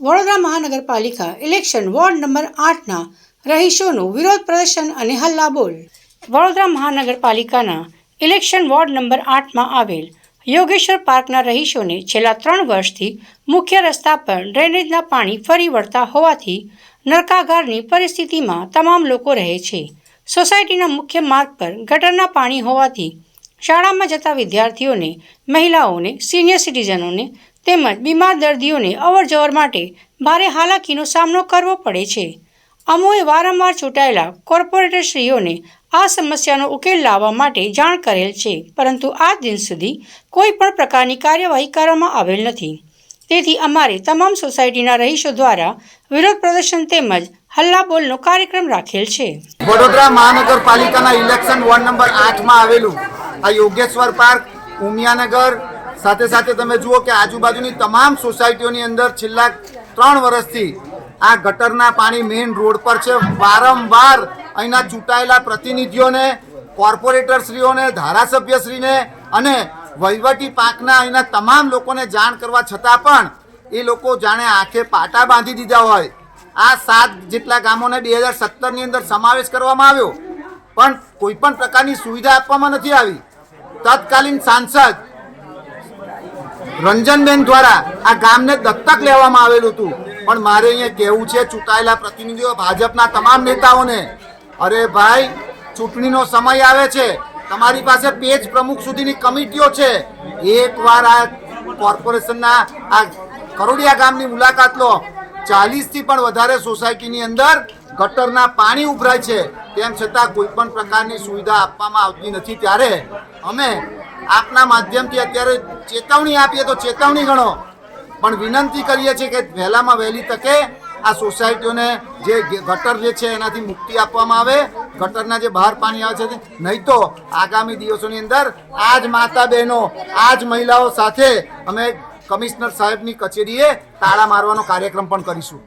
વડોદરા મહાનગરપાલિકા election ward number આઠના રહીશોનું વિરોધ પ્રદર્શન અને હલ્લાબોલ વડોદરા મહાનગરપાલિકાના ઇલેક્શન વોર્ડ નંબર આઠમાં આવેલ યોગેશ્વર પાર્કના રહીશોને છેલ્લા ત્રણ વર્ષથી મુખ્ય રસ્તા પર ડ્રેનેજના પાણી ફરી વળતા હોવાથી નરકાગારની પરિસ્થિતિમાં તમામ લોકો રહે છે. સોસાયટીના મુખ્ય માર્ગ પર ગટરના પાણી હોવાથી શાળામાં જતા વિદ્યાર્થીઓને, મહિલાઓને સિનિયર સિટીઝનોને તેમજ બીમાર દર્દીઓને અવરજવર માટે ભારે હાલાકીનો સામનો કરવો પડે છે. અમોએ વારંવાર ચૂંટાયેલા કોર્પોરેટરશ્રીઓને આ સમસ્યાનો ઉકેલ લાવવા માટે જાણ કરેલ છે, પરંતુ આજ દિન સુધી કોઈ પણ પ્રકારની કાર્યવાહી કરવામાં આવેલ નથી. તેથી અમારે તમામ સોસાયટીના રહીશો દ્વારા વિરોધ પ્રદર્શન તેમજ હલ્લાબોલનો કાર્યક્રમ રાખેલ છે. વડોદરા મહાનગરપાલિકાના ઇલેક્શન વોર્ડ નંબર આઠમાં આવેલું આ યોગેશ્વર પાર્ક, ઉમિયાનગર સાથે સાથે તમે જુઓ કે આજુબાજુની તમામ સોસાયટીઓની અંદર છેલ્લા ત્રણ વર્ષથી આ ગટરના પાણી મેઇન રોડ પર છે. વારંવાર અહીંના ચૂંટાયેલા પ્રતિનિધિઓને, કોર્પોરેટરશ્રીઓને, ધારાસભ્યશ્રીને અને વહીવટી પાંખના અહીંના તમામ લોકોને જાણ કરવા છતાં પણ એ લોકો જાણે આંખે પાટા બાંધી દીધા હોય. આ સાત જેટલા ગામોને બે હજાર સત્તરની અંદર સમાવેશ કરવામાં આવ્યો. પણ કોઈ પણ પ્રકારની સુવિધા આપવામાં નથી આવી. તત્કાલીન સાંસદ રંજનબેન દ્વારા આ ગામને દત્તક લેવામાં આવેલું હતું. પણ મારે અહીંયા કહેવું છે? ચૂંટાયેલા પ્રતિનિધિઓ, ભાજપના તમામ નેતાઓને, અરે ભાઈ, ચૂંટણીનો સમય આવે છે. તમારી પાસે પેજ પ્રમુખ સુધીની કમિટીઓ છે. એકવાર આ કોર્પોરેશનના, આ કરોડિયા ગામની મુલાકાત લો. ચાલીસથી પણ વધારે સોસાયટીની અંદર ગટરના પાણી ઉભરાય છે. તેમ છતાં કોઈ પણ પ્રકારની સુવિધા આપવામાં આવતી નથી. ત્યારે અમે આપના માધ્યમથી અત્યારે ચેતવણી આપીએ તો ચેતવણી ગણો. પણ વિનંતી કરીએ છીએ કે વહેલામાં વહેલી તકે આ સોસાયટીઓને જે ગટર જે છે એનાથી મુક્તિ આપવામાં આવે, ગટરના જે બહાર પાણી આવે છે નહીં તો આગામી દિવસોની અંદર આ જ માતા બહેનો આ જ મહિલાઓ સાથે અમે કમિશનર સાહેબની કચેરીએ તાળા મારવાનો કાર્યક્રમ પણ કરીશું.